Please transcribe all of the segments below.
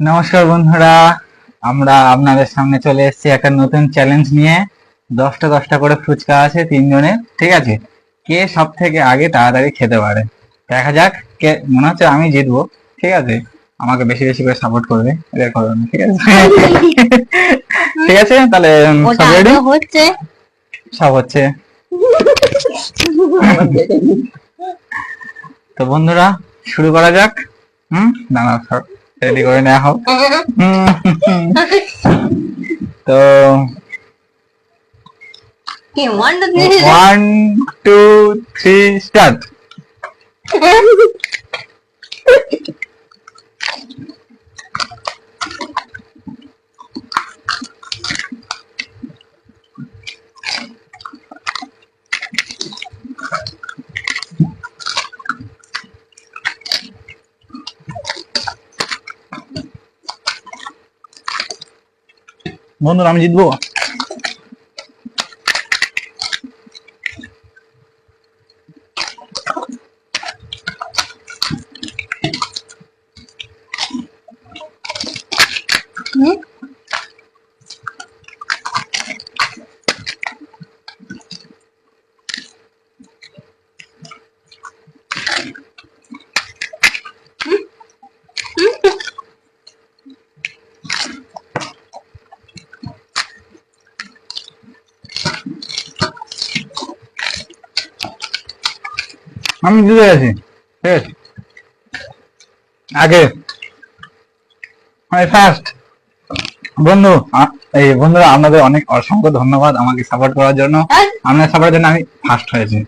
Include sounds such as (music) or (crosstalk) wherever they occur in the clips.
নমস্কার বন্ধুরা আমরা আপনাদের সামনে চলে এসেছি একটা নতুন চ্যালেঞ্জ নিয়ে। দশটা দশটা করে ফুচকা আছে তিনজনের ঠিক আছে? কে সব থেকে আগে তাড়াতাড়ি খেতে পারে? দেখা যাক কে মনে হচ্ছে আমি জিতবো ঠিক আছে? আমাকে বেশি বেশি করে সাপোর্ট করবে এদের করবে না, ঠিক আছে? (laughs) ঠিক আছে? তাহলে সব রেডি হচ্ছে। সব হচ্ছে। (laughs) তো বন্ধুরা শুরু করা যাক। হুম দাঁড়াও রেডি করে নেওয়া হোক তো ওয়ান টু থ্রি স্টার্ট বন্ধুরা আমি জিতবো? আমি ঠিক আছে? আগে। আমি ফার্স্ট বন্ধু এই বন্ধুরা আপনাদের অনেক অসংখ্য ধন্যবাদ আমাকে সাপোর্ট করার জন্য। আপনার সাপোর্টের জন্য আমি ফার্স্ট হয়েছি।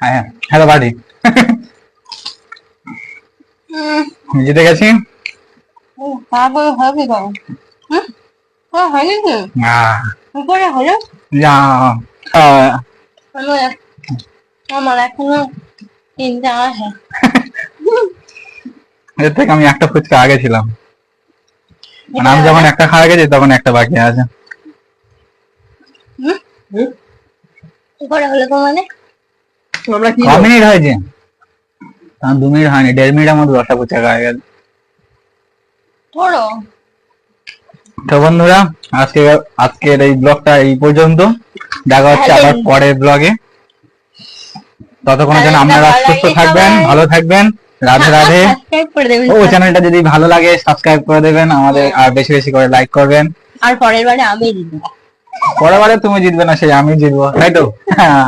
হ্যাঁ হ্যাঁ। হ্যালো বাড়ি জিতে গেছি আমার এখনও (laughs) এর থেকে আমি একটা ফুচকা আগে ছিলাম। মানে আমি যখন একটা খাওয়া গেছি তখন একটা বাকি আছে। উপরে হলো তো মানে আমরা কি ক মিনিট হয়েছে? তার দু মিনিট হয়নি দেড় মিনিটের মধ্যে দশটা ফুচকা খাওয়া গেছে তো বন্ধুরা আজকে আজকের এই ব্লগটা এই পর্যন্ত। দেখা হচ্ছে আবার পরের ব্লগে। ততক্ষণের যেন আপনারা সুস্থ থাকবেন ভালো থাকবেন রাধে রাধে। সাবস্ক্রাইব ও চ্যানেলটা যদি ভালো লাগে সাবস্ক্রাইব করে দেবেন আমাদের আর বেশি বেশি করে লাইক করবেন। আর পরের বারে আমি জিতবো। পরের বারে তুমি জিতবে না সেই আমি জিতবো। তাই তো? হ্যাঁ।